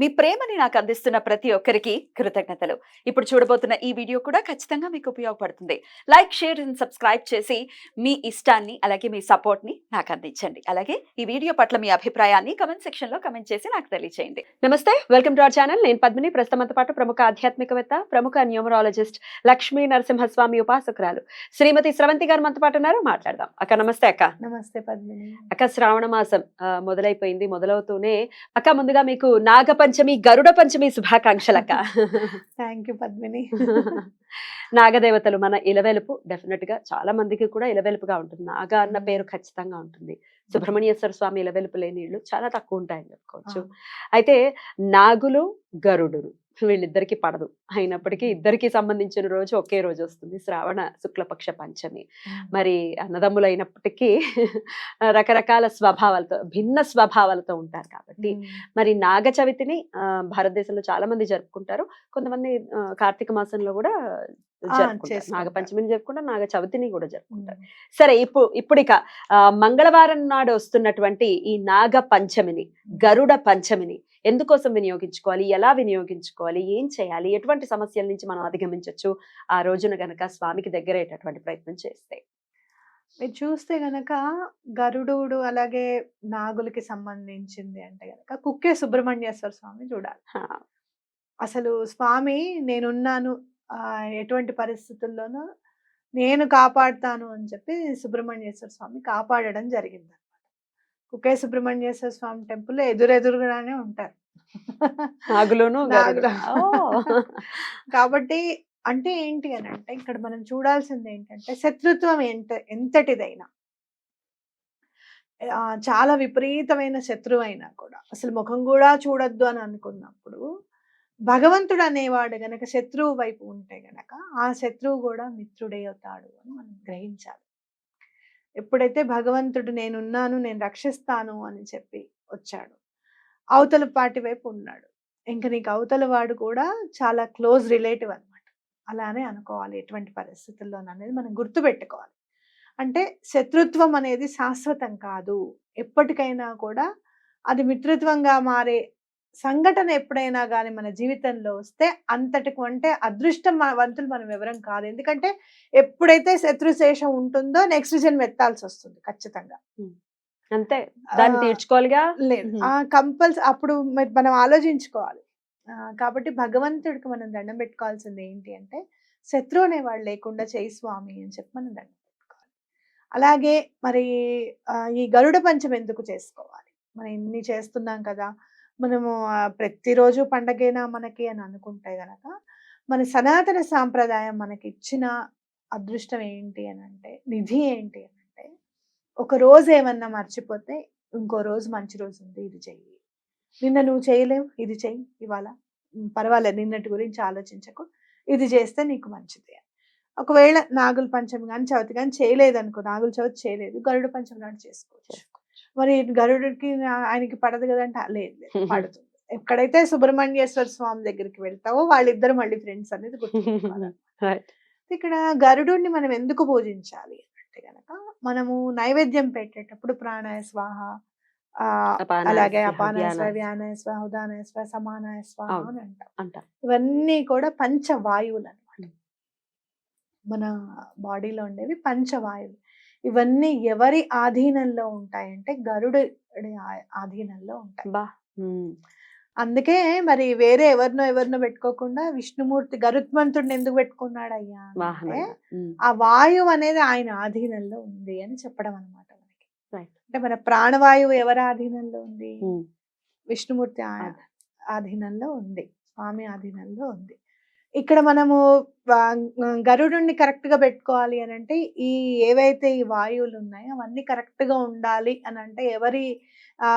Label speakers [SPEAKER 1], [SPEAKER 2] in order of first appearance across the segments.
[SPEAKER 1] మీ ప్రేమని నాకు అందిస్తున్న ప్రతి ఒక్కరికి కృతజ్ఞతలు. ఇప్పుడు చూడబోతున్న ఈ వీడియో కూడా ఖచ్చితంగా మీకు ఉపయోగపడుతుంది. లైక్ షేర్ అండ్ సబ్స్క్రైబ్ చేసి మీ ఇష్టాన్ని అలాగే మీ సపోర్ట్ని నాకు అందించండి. అలాగే ఈ వీడియో పట్ల మీ అభిప్రాయాన్ని కమెంట్ సెక్షన్లో కమెంట్ చేసి నాకు తెలియజేయండి
[SPEAKER 2] నమస్తే వెల్కమ్ టు అవర్ ఛానల్. నేను పద్మిని. ప్రస్తుతంతో పాటు ప్రముఖ ఆధ్యాత్మికవేత్త ప్రముఖ న్యూమరాలజిస్ట్ లక్ష్మీ నరసింహస్వామి ఉపాసకురాలు శ్రీమతి స్రవంతి గారు మనతో పాటు ఉన్నారు. మాట్లాడదాం. అక్క నమస్తే అక్క.
[SPEAKER 3] నమస్తే పద్మిని.
[SPEAKER 2] అక్క శ్రావణ మాసం మొదలైపోయింది మొదలవుతూనే అక్క ముందుగా మీకు నాగపంచమి గరుడ పంచమి శుభాకాంక్షలు అక్క
[SPEAKER 3] థ్యాంక్ యూ పద్మిని.
[SPEAKER 2] నాగదేవతలు మన ఇలవెలుపు డెఫినెట్గా చాలా మందికి కూడా ఇలవెలుపుగా ఉంటుంది. నాగ అన్న పేరు ఖచ్చితంగా ఉంటుంది. సుబ్రహ్మణ్యేశ్వర స్వామి ఇలవెలుపు లేని ఇళ్ళు చాలా తక్కువ ఉంటాయని చెప్పుకోవచ్చు. అయితే నాగులు గరుడులు వీళ్ళిద్దరికి పడదు. అయినప్పటికీ ఇద్దరికి సంబంధించిన రోజు ఒకే రోజు వస్తుంది. శ్రావణ శుక్లపక్ష పంచమి. మరి అన్నదమ్ములు అయినప్పటికీ రకరకాల స్వభావాలతో భిన్న స్వభావాలతో ఉంటారు కాబట్టి మరి నాగ చవితిని భారతదేశంలో చాలా మంది జరుపుకుంటారు. కొంతమంది కార్తీక మాసంలో కూడా జరుపుకుంటారు.
[SPEAKER 3] చేసుకుంటారు.
[SPEAKER 2] నాగ పంచమిని జరుపుకుంటారు. నాగ చవితిని కూడా జరుపుకుంటారు. సరే ఇప్పుడు ఇప్పుడు ఇక ఆ, మంగళవారం నాడు వస్తున్నటువంటి ఈ నాగ పంచమిని గరుడ పంచమిని ఎందుకోసం వినియోగించుకోవాలి? ఎలా వినియోగించుకోవాలి? ఏం చేయాలి? ఎటువంటి సమస్యల నుంచి మనం అధిగమించవచ్చు ఆ రోజున గనక స్వామికి దగ్గరయ్యేటటువంటి ప్రయత్నం చేస్తే.
[SPEAKER 3] మీరు చూస్తే గనక గరుడు అలాగే నాగులకి సంబంధించింది అంటే గనక కుక్కే సుబ్రహ్మణ్యేశ్వర స్వామి చూడాలి. అసలు స్వామి నేనున్నాను ఎటువంటి పరిస్థితుల్లోనూ నేను కాపాడుతాను అని చెప్పి సుబ్రహ్మణ్యేశ్వర స్వామి కాపాడడం జరిగింది. అనమాట కుక్కే సుబ్రహ్మణ్యేశ్వర స్వామి టెంపుల్ ఎదురెదురుగానే ఉంటారు.
[SPEAKER 2] నాగులోను.
[SPEAKER 3] కాబట్టి అంటే ఏంటి అని అంటే ఇక్కడ మనం చూడాల్సింది ఏంటంటే శత్రుత్వం ఎంత ఎంతటిదైనా చాలా విపరీతమైన శత్రువు అయినా కూడా అసలు ముఖం కూడా చూడొద్దు అని అనుకున్నప్పుడు భగవంతుడు అనేవాడు గనక శత్రువు వైపు ఉంటే గనక ఆ శత్రువు కూడా మిత్రుడే అవుతాడు అని మనం గ్రహించాలి. ఎప్పుడైతే భగవంతుడు నేనున్నాను నేను రక్షిస్తాను అని చెప్పి వచ్చాడు. అవతల పాటి వైపు ఉన్నాడు. ఇంకా నీకు అవతల వాడు కూడా చాలా క్లోజ్ రిలేటివ్ అనమాట అలానే అనుకోవాలి ఎటువంటి పరిస్థితుల్లో అనేది మనం గుర్తుపెట్టుకోవాలి. అంటే శత్రుత్వం అనేది శాశ్వతం కాదు. ఎప్పటికైనా కూడా అది మిత్రత్వంగా మారే సంఘటన ఎప్పుడైనా కానీ మన జీవితంలో వస్తే అంతటికి అంటే అదృష్టం మన వంతులు మనం ఎవరం కాదు. ఎందుకంటే ఎప్పుడైతే శత్రుశేషం ఉంటుందో నెక్స్ట్ జన్మ ఎత్తాల్సి వస్తుంది ఖచ్చితంగా.
[SPEAKER 2] అంతే. దాన్ని తీర్చుకోవాలిగా?
[SPEAKER 3] లేదు.
[SPEAKER 2] మ్మ్.
[SPEAKER 3] ఆ కంపల్స్ అప్పుడు మనం ఆలోచించుకోవాలి. కాబట్టి భగవంతుడికి మనం దండం పెట్టుకోవాల్సింది ఏంటి అంటే శత్రువు అనేవాడు లేకుండా చేయి స్వామి అని చెప్పి మనం దండం పెట్టుకోవాలి. అలాగే మరి ఈ గరుడ పంచం ఎందుకు చేసుకోవాలి? మనం ఇన్ని చేస్తున్నాం కదా! మనము ప్రతిరోజు పండగేనా మనకి అని అనుకుంటే గనక మన సనాతన సాంప్రదాయం మనకి ఇచ్చిన అదృష్టం ఏంటి అని అంటే నిధి ఏంటి అని అంటే ఒక రోజు ఏమన్నా మర్చిపోతే ఇంకో రోజు మంచి రోజు ఉంది ఇది చెయ్యి. నిన్న నువ్వు చేయలేవు ఇది చెయ్యి. ఇవాళ పర్వాలేదు నిన్నటి గురించి ఆలోచించకు. ఇది చేస్తే నీకు మంచిది అని. ఒకవేళ నాగుల పంచమి కానీ చవితి కానీ చేయలేదు అనుకో నాగుల చవితి చేయలేదు గరుడ పంచమి నాడు చేసుకోవచ్చు. మరి గరుడికి ఆయనకి పడదు కదంటే "ఆ, లేదు పడుతుంది ఎక్కడైతే సుబ్రహ్మణ్యేశ్వర స్వామి దగ్గరికి వెళ్తావో వాళ్ళిద్దరు మళ్ళీ ఫ్రెండ్స్ అనేది
[SPEAKER 2] Right.
[SPEAKER 3] ఇక్కడ గరుడుని మనం ఎందుకు పూజించాలి అంటే గనక మనము నైవేద్యం పెట్టేటప్పుడు ప్రాణాయ స్వాహ అలాగే అపానాయ స్వాహ
[SPEAKER 2] వ్యానాయ
[SPEAKER 3] స్వాహ ఉదానాయ స్వాహ సమానాయ స్వాహ. అని అంటాం.
[SPEAKER 2] అంటాం.
[SPEAKER 3] ఇవన్నీ కూడా పంచవాయువులు అనమాట మన బాడీలో ఉండేవి పంచవాయువులు. ఇవన్నీ ఎవరి ఆధీనంలో ఉంటాయంటే గరుడు ఆధీనంలో ఉంటాయి
[SPEAKER 2] బా.
[SPEAKER 3] అందుకే మరి వేరే ఎవరినో ఎవరినో పెట్టుకోకుండా విష్ణుమూర్తి గరుత్మంతుడిని ఎందుకు పెట్టుకున్నాడు అయ్యా అంటే. ఆ వాయువు అనేది ఆయన ఆధీనంలో ఉంది అని చెప్పడం అనమాట మనకి. అంటే మన ప్రాణవాయువు ఎవరి ఆధీనంలో ఉంది. విష్ణుమూర్తి. ఆధీనంలో ఉంది స్వామి ఆధీనంలో ఉంది ఇక్కడ మనము గరుడుని కరెక్ట్గా పెట్టుకోవాలి అని అంటే ఈ ఏవైతే ఈ వాయువులు ఉన్నాయో అవన్నీ కరెక్ట్గా ఉండాలి అని అంటే ఎవరి ఆ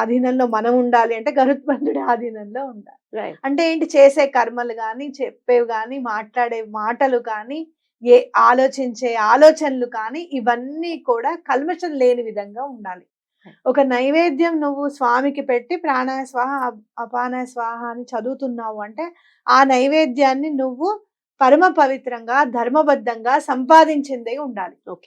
[SPEAKER 3] ఆధీనంలో మనం ఉండాలి అంటే గరుత్మంతుడి ఆధీనంలో ఉండాలి. అంటే ఏంటి? చేసే కర్మలు కానీ చెప్పేవి కానీ మాట్లాడే మాటలు కానీ ఏ ఆలోచించే ఆలోచనలు కానీ ఇవన్నీ కూడా కల్మషం లేని విధంగా ఉండాలి. ఒక నైవేద్యం నువ్వు స్వామికి పెట్టి ప్రాణాయ స్వాహ అప్- అపానాయ స్వాహ అని చదువుతున్నావు అంటే ఆ నైవేద్యాన్ని నువ్వు పరమ పవిత్రంగా ధర్మబద్ధంగా సంపాదించిందే ఉండాలి.
[SPEAKER 2] Okay.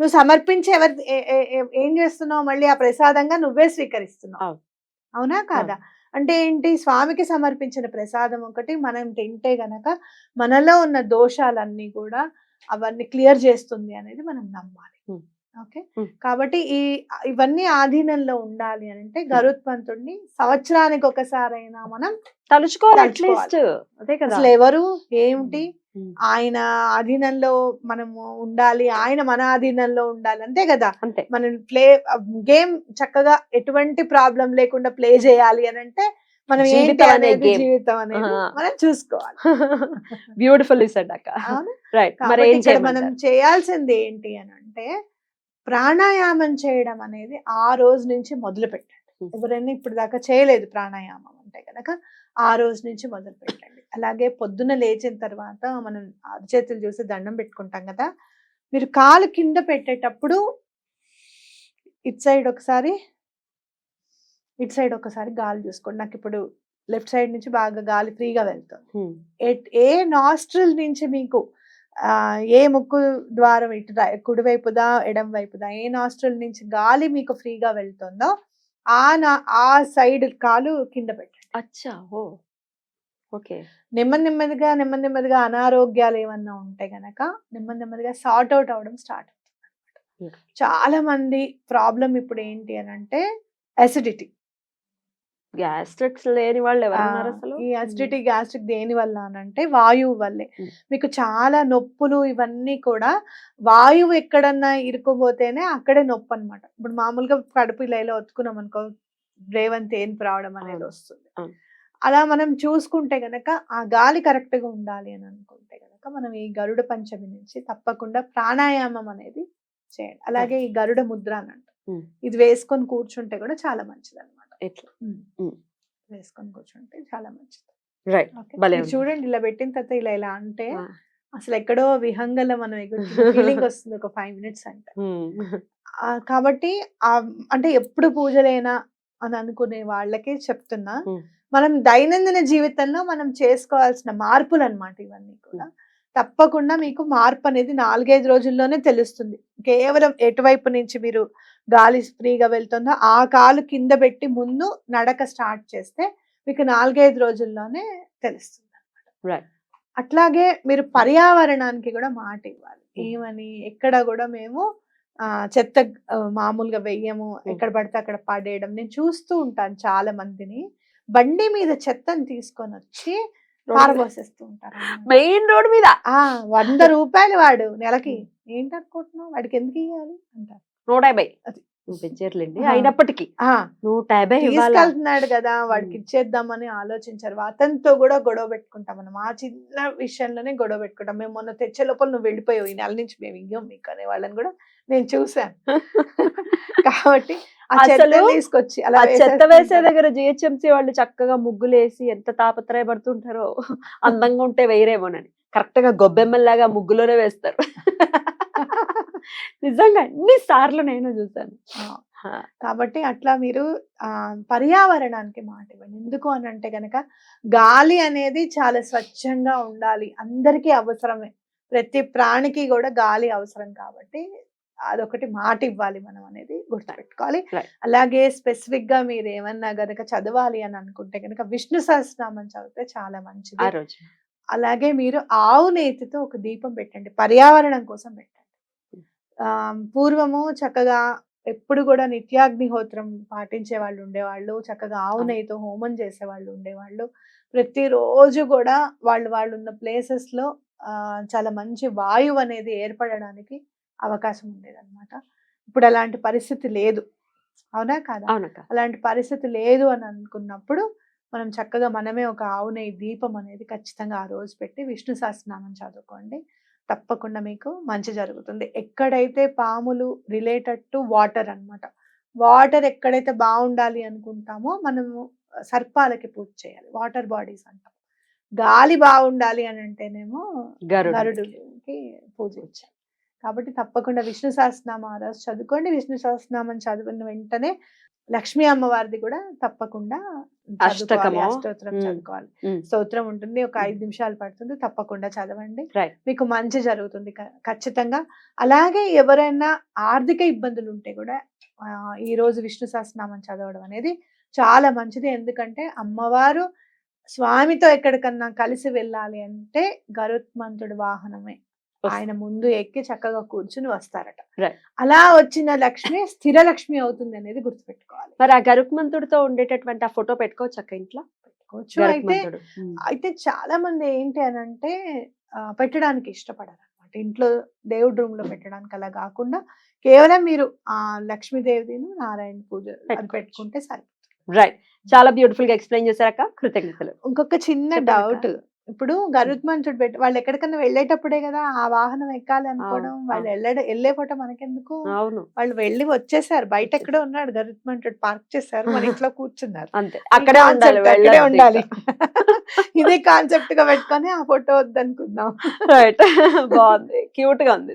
[SPEAKER 3] నువ్వు సమర్పించి ఎవరి ఏ- చేస్తున్నావు మళ్ళీ ఆ ప్రసాదంగా నువ్వే స్వీకరిస్తున్నావు.
[SPEAKER 2] అవును.
[SPEAKER 3] కాదా? అంటే ఏంటి? స్వామికి సమర్పించిన ప్రసాదం ఒకటి మనం తింటే గనక మనలో ఉన్న దోషాలన్నీ కూడా అవన్నీ క్లియర్ చేస్తుంది అనేది మనం నమ్మాలి. ఓకే. కాబట్టి ఈ ఇవన్నీ ఆధీనంలో ఉండాలి అని అంటే గరుత్మంతుడిని సంవత్సరానికి ఒకసారైనా మనం
[SPEAKER 2] తలుచుకోవాలి. అట్లీస్ట్ అదే కదా
[SPEAKER 3] అసలు ఎవరు ఏమిటి. ఆయన ఆధీనంలో మనము ఉండాలి ఆయన మన ఆధీనంలో ఉండాలి అంతే కదా
[SPEAKER 2] అంతే
[SPEAKER 3] మనం ప్లే గేమ్ చక్కగా ఎటువంటి ప్రాబ్లం లేకుండా ప్లే చేయాలి అని అంటే మనం ఏంటి అనేది. జీవితం అనేది. మనం చూసుకోవాలి
[SPEAKER 2] బ్యూటిఫుల్ ఇసాడు అక్క? రైట్
[SPEAKER 3] మనం చేయాల్సింది ఏంటి అని అంటే ప్రాణాయామం చేయడం అనేది ఆ రోజు నుంచి మొదలు పెట్టండి. ఎవరైనా ఇప్పుడు దాకా చేయలేదు ప్రాణాయామం అంటే కనుక ఆ రోజు నుంచి మొదలు పెట్టండి అలాగే పొద్దున లేచిన తర్వాత మనం అరచేతులు చూసి దండం పెట్టుకుంటాం కదా మీరు కాలు కింద పెట్టేటప్పుడు ఇటు సైడ్ ఒకసారి ఇటు సైడ్ ఒకసారి గాలి చూసుకోండి. నాకు ఇప్పుడు లెఫ్ట్ సైడ్ నుంచి బాగా గాలి ఫ్రీగా వెళ్తుంది. ఏ నాస్ట్రిల్ నుంచి మీకు ఏ ముక్కు ద్వారం ఇటు కుడివైపుదా ఎడం వైపుదా ఏ నాస్ట్రిల్ నుంచి గాలి మీకు ఫ్రీగా వెళ్తుందో ఆ నా ఆ సైడ్ కాలు కింద పెట్టండి.
[SPEAKER 2] అచ్చా ఓ ఓకే.
[SPEAKER 3] నెమ్మది నెమ్మదిగా నెమ్మది నెమ్మదిగా అనారోగ్యాలు ఏమన్నా ఉంటే గనక నెమ్మది నెమ్మదిగా సార్ట్ అవుట్ అవడం స్టార్ట్. అవుతుంది చాలా మంది ప్రాబ్లం ఇప్పుడు ఏంటి అని అంటే అసిడిటీ
[SPEAKER 2] గ్యాస్ట్రిక్స్ లేని వాళ్ళు ఎవరున్నారు అసలు?
[SPEAKER 3] ఈ అసిడిటీ గ్యాస్ట్రిక్ దేని వల్ల అని అంటే వాయువు వల్లే. మీకు చాలా నొప్పులు ఇవన్నీ కూడా వాయువు ఎక్కడన్నా ఇరుక్కుపోతేనే అక్కడే నొప్పి అన్నమాట. ఇప్పుడు మామూలుగా కడుపు ఇలా ఇలా ఒత్తుకున్నాం అనుకో రేవంత్ తేన్పు రావడం అనేది. వస్తుంది. అలా మనం చూసుకుంటే గనక ఆ గాలి కరెక్ట్గా ఉండాలి అని అనుకుంటే గనక మనం ఈ గరుడ పంచమి నుంచి తప్పకుండా ప్రాణాయామం అనేది చేయండి అలాగే ఈ గరుడ ముద్ర అని. ఇది వేసుకొని కూర్చుంటే కూడా చాలా మంచిది అనమాట
[SPEAKER 2] ఎట్లా?
[SPEAKER 3] వేసుకొని కూర్చుంటే చాలా మంచిది.
[SPEAKER 2] రైట్.
[SPEAKER 3] చూడండి ఇలా పెట్టిన తర్వాత ఇలా ఇలా అంటే. అసలు ఎక్కడో విహంగల మనం ఫీలింగ్ వస్తుంది ఒక ఫైవ్ మినిట్స్ అంటే. కాబట్టి ఆ అంటే ఎప్పుడు పూజలేనా అని అనుకునే వాళ్ళకి చెప్తున్నా. మనం దైనందిన జీవితంలో మనం చేసుకోవాల్సిన మార్పులు అన్నమాట ఇవన్నీ కూడా. తప్పకుండా మీకు మార్పు అనేది నాలుగైదు రోజుల్లోనే తెలుస్తుంది. కేవలం ఎటువైపు నుంచి మీరు గాలి ఫ్రీగా వెళ్తుందో ఆ కాలు కింద పెట్టి ముందు నడక స్టార్ట్ చేస్తే మీకు నాలుగైదు రోజుల్లోనే తెలుస్తుంది
[SPEAKER 2] Right.
[SPEAKER 3] అట్లాగే మీరు పర్యావరణానికి కూడా మాట ఇవ్వాలి. ఏమని ఎక్కడ కూడా మేము ఆ చెత్త మామూలుగా వెయ్యము ఎక్కడ పడితే అక్కడ పడేయడం. నేను చూస్తూ ఉంటాను చాలా మందిని బండి మీద చెత్తని తీసుకొని వచ్చి పారబోసేస్తూ ఉంటారు అన్నమాట.
[SPEAKER 2] మెయిన్ రోడ్ మీద.
[SPEAKER 3] వంద రూపాయలు వాడు నెలకి. ఏంటనుకుంటున్నావు? వాడికి ఎందుకు ఇవ్వాలి అంటారు.
[SPEAKER 2] నూట యాభై.
[SPEAKER 3] అది.
[SPEAKER 2] పెంచారులేండి. అయినప్పటికీ. నూట యాభై
[SPEAKER 3] తీసుకెళ్తున్నాడు కదా వాడికి. ఇచ్చేద్దామని ఆలోచించారు. అతనితో కూడా గొడవ పెట్టుకుంటాం మనం ఆ చిన్న విషయంలోనే గొడవ పెట్టుకుంటాం. మేము మొన్న తెచ్చే లోపల నువ్వు వెళ్ళిపోయావు. ఈ నెల నుంచి మేము ఇయ్యం మీకు అనే వాళ్ళని కూడా నేను చూసాను కాబట్టి
[SPEAKER 2] అసలు
[SPEAKER 3] తీసుకొచ్చి అలా
[SPEAKER 2] చెత్త వేసే. దగ్గర జిహెచ్ఎంసీ వాళ్ళు చక్కగా ముగ్గులేసి ఎంత తాపత్రయపడుతుంటారో అందంగా ఉంటే వేరేమోనని కరెక్ట్గా గొబ్బెమ్మల్లాగా ముగ్గులోనే వేస్తారు. నిజంగా ఎన్ని సార్లు నేను చూసాను.
[SPEAKER 3] కాబట్టి అట్లా మీరు ఆ పర్యావరణానికి మాట ఇవ్వండి. ఎందుకు అని అంటే గనక గాలి అనేది చాలా స్వచ్ఛంగా ఉండాలి. అందరికీ అవసరమే. ప్రతి ప్రాణికి కూడా గాలి అవసరం కాబట్టి అదొకటి మాట ఇవ్వాలి మనం అనేది గుర్తుపెట్టుకోవాలి. అలాగే స్పెసిఫిక్గా మీరు ఏమన్నా గనక చదవాలి అని అనుకుంటే గనక విష్ణు సహస్రనామం చదివితే చాలా
[SPEAKER 2] ఆ
[SPEAKER 3] మంచిది.
[SPEAKER 2] రోజు.
[SPEAKER 3] అలాగే మీరు ఆవు నేతితో ఒక దీపం పెట్టండి. పర్యావరణం కోసం పెట్టండి. ఆ, పూర్వము చక్కగా ఎప్పుడు కూడా నిత్యాగ్నిహోత్రం పాటించే వాళ్ళు ఉండేవాళ్ళు. చక్కగా ఆవు. నెయ్యితో హోమం చేసే వాళ్ళు ఉండేవాళ్ళు. ప్రతిరోజు కూడా వాళ్ళు వాళ్ళు ఉన్న ప్లేసెస్లో ఆ, చాలా మంచి వాయువు అనేది ఏర్పడడానికి అవకాశం ఉండేది అనమాట ఇప్పుడు అలాంటి పరిస్థితి లేదు. అవునా కాదా?
[SPEAKER 2] అవునక్క
[SPEAKER 3] అలాంటి పరిస్థితి లేదు అని అనుకున్నప్పుడు మనం చక్కగా మనమే ఒక ఆవు నెయ్యి దీపం అనేది ఖచ్చితంగా ఆ రోజు పెట్టి విష్ణు సహస్రనామం చదువుకోండి. తప్పకుండా మీకు మంచి జరుగుతుంది. ఎక్కడైతే పాములు రిలేటెడ్ టు వాటర్ అన్నమాట వాటర్ ఎక్కడైతే బాగుండాలి అనుకుంటామో మనము సర్పాలకి పూజ చేయాలి. వాటర్ బాడీస్ అంటాం. గాలి బాగుండాలి అని అంటేనేమో
[SPEAKER 2] గరుడు
[SPEAKER 3] గరుడుకి పూజ ఇచ్చారు కాబట్టి తప్పకుండా విష్ణు సహస్రనామం ఆ రోజు చదువుకోండి. విష్ణు సహస్రనామం చదివిన వెంటనే లక్ష్మీ అమ్మవారిది కూడా తప్పకుండా చదువుకోవాలి? అష్టోత్తరం. స్తోత్రం ఉంటుంది. ఒక ఐదు నిమిషాలు పడుతుంది. తప్పకుండా చదవండి. మీకు మంచి జరుగుతుంది. ఖచ్చితంగా. అలాగే ఎవరైనా ఆర్థిక ఇబ్బందులు ఉంటే కూడా ఈ రోజు విష్ణు సహస్రనామం చదవడం అనేది చాలా మంచిది. ఎందుకంటే అమ్మవారు స్వామితో ఎక్కడికన్నా కలిసి వెళ్ళాలి అంటే గరుత్మంతుడి వాహనమే. ఆయన ముందు ఎక్కి చక్కగా కూర్చుని వస్తారట. అలా వచ్చిన లక్ష్మి స్థిర లక్ష్మి అవుతుంది అనేది గుర్తుపెట్టుకోవాలి.
[SPEAKER 2] మరి ఆ గరుత్మంతుడితో ఉండేటటువంటి ఆ ఫోటో పెట్టుకోవచ్చు అక్క ఇంట్లో?
[SPEAKER 3] పెట్టుకోవచ్చు. అయితే. అయితే చాలా మంది ఏంటి అని అంటే పెట్టడానికి ఇష్టపడరు అనమాట ఇంట్లో దేవుడి రూమ్లో పెట్టడానికి అలా కాకుండా కేవలం మీరు ఆ లక్ష్మీదేవిను నారాయణ పూజ. పెట్టుకుంటే సరే
[SPEAKER 2] రైట్ చాలా బ్యూటిఫుల్గా ఎక్స్ప్లెయిన్ చేశారక్క కృతజ్ఞతలు.
[SPEAKER 3] ఇంకొక చిన్న డౌట్ ఇప్పుడు గరుత్మంతుడు పెట్టి వాళ్ళు ఎక్కడికన్నా వెళ్ళేటప్పుడే కదా ఆ వాహనం ఎక్కాలి అనుకోవడం వాళ్ళు వెళ్ళడం వెళ్ళే ఫోటో మనకెందుకు?
[SPEAKER 2] అవును.
[SPEAKER 3] వాళ్ళు వెళ్ళి వచ్చేసారు. బయట ఎక్కడో ఉన్నాడు గరుత్మంతుడు పార్క్ చేశారు. మన ఇంట్లో కూర్చున్నారు.
[SPEAKER 2] అంతే. అక్కడే ఉండాలి
[SPEAKER 3] అక్కడే ఉండాలి. ఇదే కాన్సెప్ట్గా పెట్టుకొని ఆ ఫోటో వద్దనుకుందాం.
[SPEAKER 2] రైట్. బాగుంది. క్యూట్గా ఉంది.